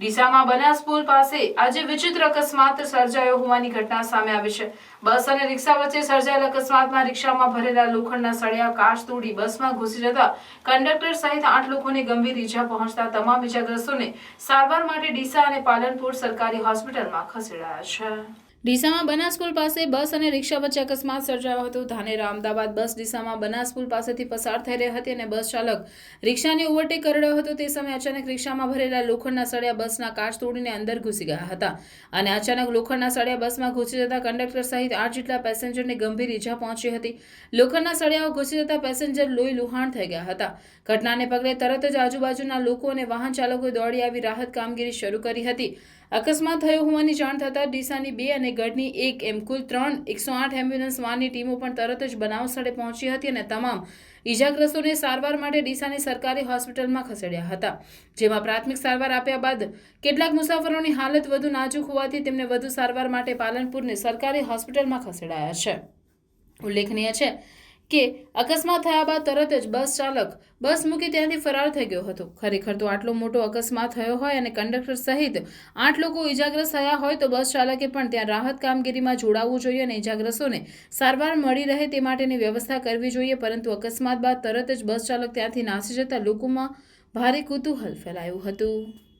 ડીસામાં બનાસ પુલ પાસે આજે વિચિત્ર અકસ્માત સર્જાયો હોવાની ઘટના સામે આવી છે. બસ અને રિક્ષા વચ્ચે સર્જાયેલ અકસ્માતમાં રિક્ષામાં ભરેલા લોખંડના સળિયા, કાચ તોડી બસમાં ઘૂસી જતા કંડક્ટર સહિત આઠ લોકોને ગંભીર ઈજા પહોંચતા તમામ ઈજાગ્રસ્તોને સારવાર માટે ડીસા અને પાલનપુર સરકારી હોસ્પિટલમાં ખસેડાયા છે. ડીસામાં બનાસ પુલ પાસે બસ અને રિક્ષા વચ્ચે અકસ્માત સર્જાયો હતો. ધાનેરા અમદાવાદ બસ ડીસામાં બનાસ પુલ પાસેથી પસાર થઈ રહી હતી અને બસ ચાલક રિક્ષાને ઓવરટેક કરી રહ્યો હતો. તે સમયે અચાનક રિક્ષામાં ભરેલા લોખંડના સળિયા બસના કાચ તોડીને અંદર ઘૂસી ગયા હતા અને અચાનક લોખંડના સળિયા બસમાં ઘૂસી જતા કંડક્ટર સહિત આઠ જેટલા પેસેન્જરને ગંભીર ઈજા પહોંચી હતી. લોખંડના સળિયાઓ ઘૂસી જતા પેસેન્જર લોહી લુહાણ થઈ ગયા હતા. ઘટનાને પગલે તરત જ આજુબાજુના લોકો અને વાહન ચાલકોએ દોડી આવી રાહત કામગીરી શરૂ કરી હતી. અકસ્માત થયો હોવાની જાણ થતાં ડીસાની બે અને ગઢની એક એમ કુલ ત્રણ એકસો આઠ એમ્બ્યુલન્સ વાનની ટીમો પણ તરત જ બનાવ સ્થળે પહોંચી હતી અને તમામ ઈજાગ્રસ્તોને સારવાર માટે ડીસાની સરકારી હોસ્પિટલમાં ખસેડ્યા હતા. જેમાં પ્રાથમિક સારવાર આપ્યા બાદ કેટલાક મુસાફરોની હાલત વધુ નાજુક હોવાથી તેમને વધુ સારવાર માટે પાલનપુરની સરકારી હોસ્પિટલમાં ખસેડાયા છે. ઉલ્લેખનીય છે કે અકસ્માત થયા બાદ તરત જ બસ ચાલક બસ મૂકી ત્યાંથી ફરાર થઈ ગયો હતો. ખરેખર તો આટલો મોટો અકસ્માત થયો હોય અને કંડક્ટર સહિત આઠ લોકો ઇજાગ્રસ્ત થયા હોય તો બસ ચાલકે પણ ત્યાં રાહત કામગીરીમાં જોડાવવું જોઈએ અને ઇજાગ્રસ્તોને સારવાર મળી રહે તે માટેની વ્યવસ્થા કરવી જોઈએ, પરંતુ અકસ્માત બાદ તરત જ બસ ચાલક ત્યાંથી નાસી જતા લોકોમાં ભારે કુતૂહલ ફેલાયું હતું.